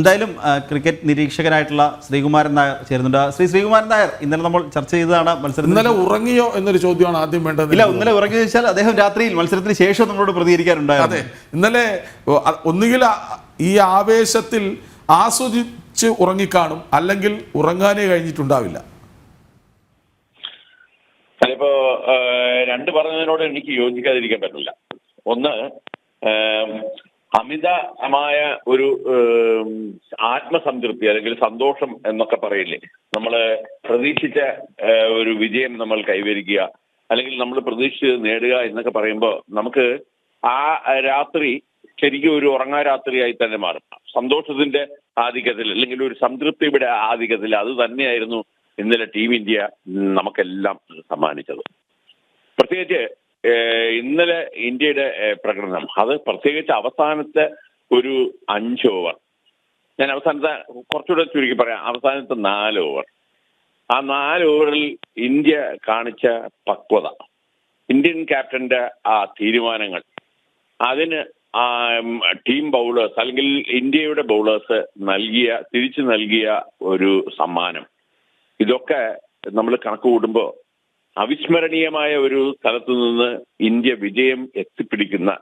എന്തായാലും ക്രിക്കറ്റ് നിരീക്ഷകനായിട്ടുള്ള ശ്രീകുമാരൻ നായർ ചേരുന്നുണ്ട്. ശ്രീ ശ്രീകുമാരൻ നായർ ഇന്നലെ നമ്മൾ ചർച്ച ചെയ്തതാണ് മത്സരത്തിൽ ഇന്നലെ ഉറങ്ങിയോ എന്നൊരു ചോദ്യമാണ് ആദ്യം വേണ്ടത് ഇല്ല ഇന്നലെ ഉറങ്ങി ചോദിച്ചാൽ അദ്ദേഹം രാത്രിയിൽ മത്സരത്തിന് ശേഷം നമ്മളോട് പ്രതികരിക്കാറുണ്ടായിരുന്നു. അതെ. ഇന്നലെ ഒന്നുകിൽ ഈ ആവേശത്തിൽ ആസ്വദിച്ച് ഉറങ്ങിക്കാണും അല്ലെങ്കിൽ ഉറങ്ങാനേ കഴിഞ്ഞിട്ടുണ്ടാവില്ല. അതിപ്പോ രണ്ട് പറഞ്ഞതിനോട് എനിക്ക് യോജിക്കാതിരിക്കാൻ പറ്റില്ല. ഒന്ന് അമിതമായ ഒരു ആത്മസംതൃപ്തി അല്ലെങ്കിൽ സന്തോഷം എന്നൊക്കെ പറയില്ലേ? നമ്മൾ പ്രതീക്ഷിച്ച ഒരു വിജയം നമ്മൾ കൈവരിക്കുക. അല്ലെങ്കിൽ നമ്മൾ പ്രതീക്ഷിച്ച് നേടുക എന്നൊക്കെ പറയുമ്പോൾ നമുക്ക് ആ രാത്രി ശരിക്കും ഒരു ഉറങ്ങാ രാത്രിയായി തന്നെ മാറും. സന്തോഷത്തിന്റെ ആധിക്യത്തിൽ അല്ലെങ്കിൽ ഒരു സംതൃപ്തിയുടെ ആധിക്യത്തിൽ അത് തന്നെയായിരുന്നു ഇന്നലെ ടീം ഇന്ത്യ നമുക്കെല്ലാം സമ്മാനിച്ചത്. പ്രത്യേകിച്ച് ഇന്നലെ ഇന്ത്യയുടെ പ്രകടനം. അത് പ്രത്യേകിച്ച് അവസാനത്തെ ഒരു അഞ്ച് ഓവർ ഞാൻ അവസാനത്തെ കുറച്ചുകൂടെ ചുരുക്കി പറയാം. അവസാനത്തെ നാല് ഓവർ ആ നാല് ഓവറിൽ ഇന്ത്യ കാണിച്ച പക്വത ഇന്ത്യൻ ക്യാപ്റ്റന്റെ ആ തീരുമാനങ്ങൾ അതിന് ടീം ബൗളേഴ്സ് അല്ലെങ്കിൽ ഇന്ത്യയുടെ ബൗളേഴ്സ് നൽകിയ തിരിച്ചു നൽകിയ ഒരു സമ്മാനം. ഇതൊക്കെ നമ്മൾ കണക്ക് കൂട്ടുമ്പോൾ അവിസ്മരണീയമായ ഒരു സ്ഥലത്തു നിന്ന് ഇന്ത്യ വിജയം എത്തിപ്പിടിക്കുന്ന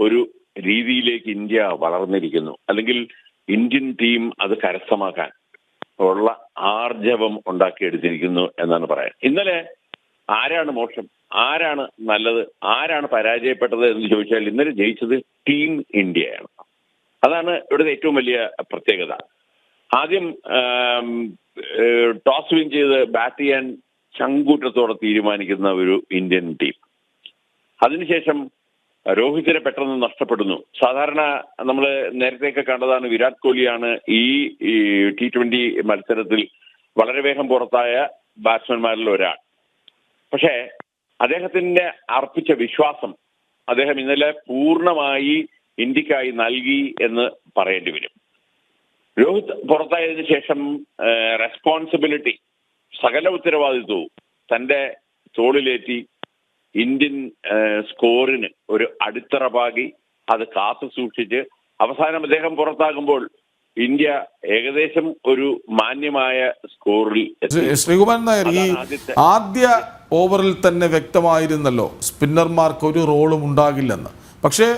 ഒരു രീതിയിലേക്ക് ഇന്ത്യ വളർന്നിരിക്കുന്നു. അല്ലെങ്കിൽ ഇന്ത്യൻ ടീം അത് കരസ്ഥമാക്കാൻ ഉള്ള ആർജവം ഉണ്ടാക്കിയെടുത്തിരിക്കുന്നു എന്നാണ് പറയാൻ. ഇന്നലെ ആരാണ് മോശം ആരാണ് നല്ലത്? ആരാണ് പരാജയപ്പെട്ടത് എന്ന് ചോദിച്ചാൽ ഇന്നലെ ജയിച്ചത് ടീം ഇന്ത്യയാണ്. അതാണ് ഇവിടുത്തെ ഏറ്റവും വലിയ പ്രത്യേകത. ആദ്യം ടോസ് വിൻ ചെയ്ത് ബാറ്റ് ചെയ്യാൻ ചങ്കൂറ്റത്തോടെ തീരുമാനിക്കുന്ന ഒരു ഇന്ത്യൻ ടീം. അതിനുശേഷം രോഹിതിനെ പെട്ടെന്ന് നഷ്ടപ്പെടുന്നു. സാധാരണ നമ്മൾ നേരത്തെയൊക്കെ കണ്ടതാണ് വിരാട് കോഹ്ലിയാണ് ഈ ടി ട്വന്റി മത്സരത്തിൽ വളരെ വേഗം പുറത്തായ ബാറ്റ്സ്മാൻമാരിൽ ഒരാൾ. പക്ഷേ അദ്ദേഹത്തിന്റെ അർപ്പിച്ച വിശ്വാസം അദ്ദേഹം ഇന്നലെ പൂർണമായി ഇന്ത്യക്കായി നൽകി എന്ന് പറയേണ്ടി വരും. രോഹിത് പുറത്തായതിനു ശേഷം റെസ്പോൺസിബിലിറ്റി സകല ഉത്തരവാദിത്വവും തന്റെ തോളിലേറ്റി ഇന്ത്യൻ സ്കോറിന് ഒരു അടിത്തറ പാകി അത് കാത്തു സൂക്ഷിച്ച് അവസാനം അദ്ദേഹം പുറത്താകുമ്പോൾ ഇന്ത്യ ഏകദേശം ഒരു മാന്യമായ സ്കോറിൽ ശ്രീകുമാരൻ നായർ ഈ ആദ്യ ഓവറിൽ തന്നെ വ്യക്തമായിരുന്നല്ലോ സ്പിന്നർമാർക്ക് ഒരു റോളും ഉണ്ടാകില്ലെന്ന്. പക്ഷേ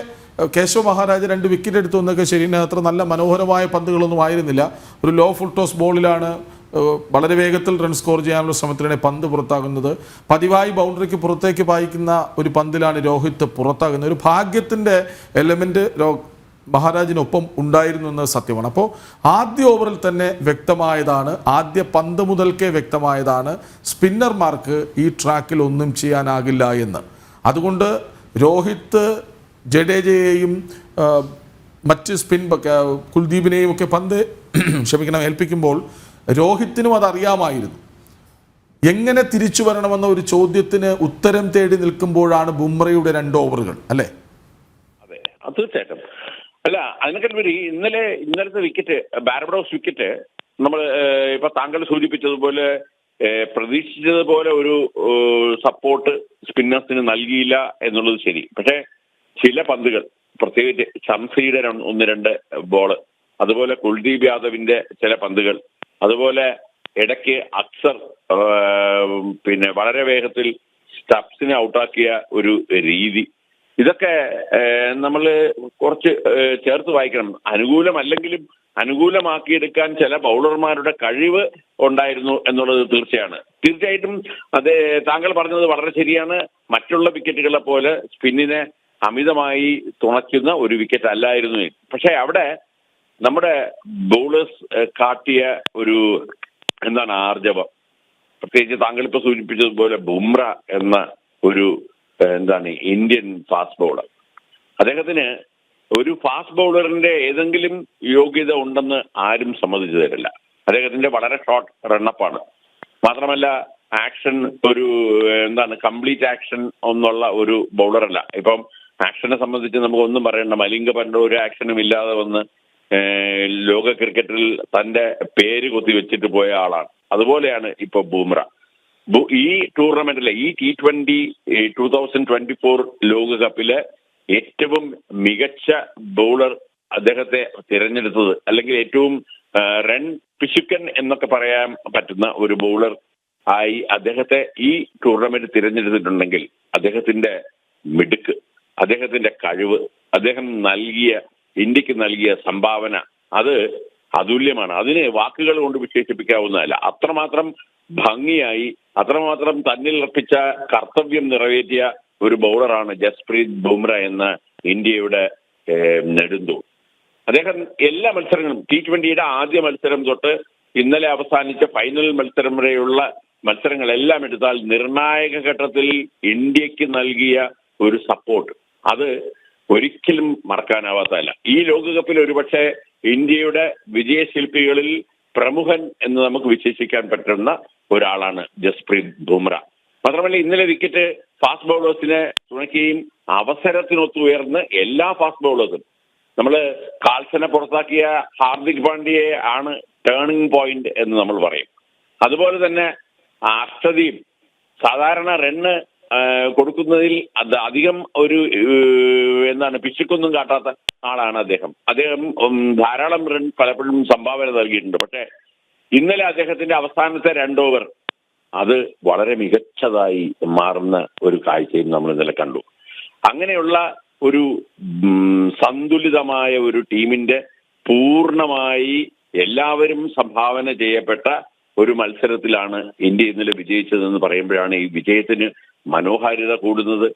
കേശവ മഹാരാജ രണ്ട് വിക്കറ്റ് എടുത്തു എന്നൊക്കെ ശരി അത്ര നല്ല മനോഹരമായ പന്തുകളൊന്നും ആയിരുന്നില്ല. ഒരു ലോ ഫുൾ ടോസ് ബോളിലാണ് വളരെ വേഗത്തിൽ റൺ സ്കോർ ചെയ്യാനുള്ള ശ്രമത്തിലാണ് പന്ത് പുറത്താകുന്നത്. പതിവായി ബൗണ്ടറിക്ക് പുറത്തേക്ക് പായിക്കുന്ന ഒരു പന്തിലാണ് രോഹിത് പുറത്താകുന്നത്. ഒരു ഭാഗ്യത്തിന്റെ എലമെന്റ് രോ മഹാരാജിനൊപ്പം ഉണ്ടായിരുന്നു എന്നത് സത്യമാണ്. അപ്പോൾ ആദ്യ ഓവറിൽ തന്നെ വ്യക്തമായതാണ് ആദ്യ പന്ത് മുതൽക്കേ വ്യക്തമായതാണ് സ്പിന്നർമാർക്ക് ഈ ട്രാക്കിൽ ഒന്നും ചെയ്യാനാകില്ല എന്ന്. അതുകൊണ്ട് രോഹിത് ജഡേജയെയും മറ്റ് സ്പിൻ കുൽദീപിനെയും ഒക്കെ പന്ത് ക്ഷമിക്കണം ഏൽപ്പിക്കുമ്പോൾ രോഹിത്തിനും അതറിയാമായിരുന്നു. എങ്ങനെ തിരിച്ചു വരണമെന്ന ഒരു ചോദ്യത്തിന് ഉത്തരം തേടി നിൽക്കുമ്പോഴാണ് ബുംറയുടെ രണ്ട് ഓവറുകൾ അല്ലേ? അതെ തീർച്ചയായിട്ടും. അല്ല അതിനൊക്കെ ഇന്നലെ ഇന്നലത്തെ വിക്കറ്റ് ബാരബ്രോസ് വിക്കറ്റ് നമ്മൾ ഇപ്പൊ താങ്കൾ സൂചിപ്പിച്ചതുപോലെ പ്രതീക്ഷിച്ചതുപോലെ ഒരു സപ്പോർട്ട് സ്പിന്നേഴ്സിന് നൽകിയില്ല എന്നുള്ളത് ശരി. പക്ഷേ ചില പന്തുകൾ പ്രത്യേകിച്ച് ഷംസിയുടെ ഒന്ന് രണ്ട് ബോൾ അതുപോലെ കുൽദീപ് യാദവിന്റെ ചില പന്തുകൾ അതുപോലെ ഇടയ്ക്ക് അക്സർ പിന്നെ വളരെ വേഗത്തിൽ സ്റ്റപ്സിനെ ഔട്ടാക്കിയ ഒരു രീതി. ഇതൊക്കെ നമ്മൾ കുറച്ച് ചേർത്ത് വായിക്കണം. അനുകൂലമല്ലെങ്കിലും അനുകൂലമാക്കിയെടുക്കാൻ ചില ബൗളർമാരുടെ കഴിവ് ഉണ്ടായിരുന്നു എന്നുള്ളത് തീർച്ചയാണ്. തീർച്ചയായിട്ടും അത് താങ്കൾ പറഞ്ഞത് വളരെ ശരിയാണ്. മറ്റുള്ള വിക്കറ്റുകളെ പോലെ സ്പിന്നിനെ അമിതമായി തുണയ്ക്കുന്ന ഒരു വിക്കറ്റ് അല്ലായിരുന്നു പക്ഷേ അവിടെ നമ്മുടെ ബൗളേഴ്സ് കാട്ടിയ ഒരു എന്താണ് ആർജവം? പ്രത്യേകിച്ച് താങ്കൾ ഇപ്പൊ സൂചിപ്പിച്ചതുപോലെ ബുംറ എന്ന ഒരു എന്താണ് ഇന്ത്യൻ ഫാസ്റ്റ് ബൗളർ അദ്ദേഹത്തിന് ഒരു ഫാസ്റ്റ് ബൗളറിന്റെ ഏതെങ്കിലും യോഗ്യത ഉണ്ടെന്ന് ആരും സമ്മതിച്ചു തരില്ല. അദ്ദേഹത്തിന്റെ വളരെ ഷോർട്ട് റണ്ണപ്പാണ് മാത്രമല്ല ആക്ഷൻ ഒരു എന്താണ് കംപ്ലീറ്റ് ആക്ഷൻ എന്നുള്ള ഒരു ബൗളറല്ല ഇപ്പം ആക്ഷനെ സംബന്ധിച്ച് നമുക്ക് ഒന്നും പറയണ്ട മലിംഗ പറഞ്ഞ ഒരു ആക്ഷനും ഇല്ലാതെ വന്ന് ലോക ക്രിക്കറ്റിൽ തന്റെ പേര് കൊത്തി വെച്ചിട്ട് പോയ ആളാണ്. അതുപോലെയാണ് ഇപ്പൊ ബൂമ്ര. ഈ ടൂർണമെന്റിലെ ഈ T twenty two thousand twenty four ലോകകപ്പിലെ ഏറ്റവും മികച്ച ബൗളർ അദ്ദേഹത്തെ തിരഞ്ഞെടുത്തത് അല്ലെങ്കിൽ ഏറ്റവും റൺ പിശുക്കൻ എന്നൊക്കെ പറയാൻ പറ്റുന്ന ഒരു ബൗളർ ആയി അദ്ദേഹത്തെ ഈ ടൂർണമെന്റ് തിരഞ്ഞെടുത്തിട്ടുണ്ടെങ്കിൽ അദ്ദേഹത്തിന്റെ മിടുക്ക് അദ്ദേഹത്തിന്റെ കഴിവ് അദ്ദേഹം നൽകിയ ഇന്ത്യയ്ക്ക് നൽകിയ സംഭാവന അത് അതുല്യമാണ്. അതിനെ വാക്കുകൾ കൊണ്ട് വിശേഷിപ്പിക്കാവുന്നതല്ല. അത്രമാത്രം ഭംഗിയായി അത്രമാത്രം തന്നിൽ അർപ്പിച്ച കർത്തവ്യം നിറവേറ്റിയ ഒരു ബൗളറാണ് ജസ്പ്രീത് ബുംറ എന്ന ഇന്ത്യയുടെ നെടുന്തു അദ്ദേഹം എല്ലാ മത്സരങ്ങളും ടി ട്വന്റിയുടെ ആദ്യ മത്സരം തൊട്ട് ഇന്നലെ അവസാനിച്ച ഫൈനൽ മത്സരം വരെയുള്ള മത്സരങ്ങളെല്ലാം എടുത്താൽ നിർണായക ഘട്ടത്തിൽ ഇന്ത്യയ്ക്ക് നൽകിയ ഒരു സപ്പോർട്ട്. അത് ഒരിക്കലും മറക്കാനാവാത്തതല്ല. ഈ ലോകകപ്പിൽ ഒരുപക്ഷെ ഇന്ത്യയുടെ വിജയശില്പികളിൽ പ്രമുഖൻ എന്ന് നമുക്ക് വിശേഷിക്കാൻ പറ്റുന്ന ഒരാളാണ് ജസ്പ്രീത് ബുംറ. മാത്രമല്ല ഇന്നലെ വിക്കറ്റ് ഫാസ്റ്റ് ബൗളേഴ്സിനെ തുണയ്ക്കുകയും അവസരത്തിനൊത്തു ഉയർന്ന് എല്ലാ ഫാസ്റ്റ് ബൗളേഴ്സും നമ്മൾ കാൽസനെ പുറത്താക്കിയ ഹാർദിക് പാണ്ഡ്യയെ ആണ് ടേണിംഗ് പോയിന്റ് എന്ന് നമ്മൾ പറയും. അതുപോലെ തന്നെ അർഷദീപ് സാധാരണ റണ്ണ് കൊടുക്കുന്നതിൽ അത് അധികം ഒരു എന്താണ് പിശുക്കൊന്നും കാട്ടാത്ത ആളാണ് അദ്ദേഹം. അദ്ദേഹം ധാരാളം റൺ പലപ്പോഴും സംഭാവന നൽകിയിട്ടുണ്ട്. പക്ഷേ ഇന്നലെ അദ്ദേഹത്തിന്റെ അവസാനത്തെ രണ്ട് ഓവർ അത് വളരെ മികച്ചതായി മാറുന്ന ഒരു കാഴ്ചയും നമ്മൾ ഇന്നലെ കണ്ടു. അങ്ങനെയുള്ള ഒരു സന്തുലിതമായ ഒരു ടീമിന്റെ പൂർണമായി എല്ലാവരും സംഭാവന ചെയ്യപ്പെട്ട ഒരു മത്സരത്തിലാണ് ഇന്ത്യ ഇന്നലെ വിജയിച്ചതെന്ന് പറയുമ്പോഴാണ് ഈ വിജയത്തിന് മനോഹാരിത കൂടുന്നത്.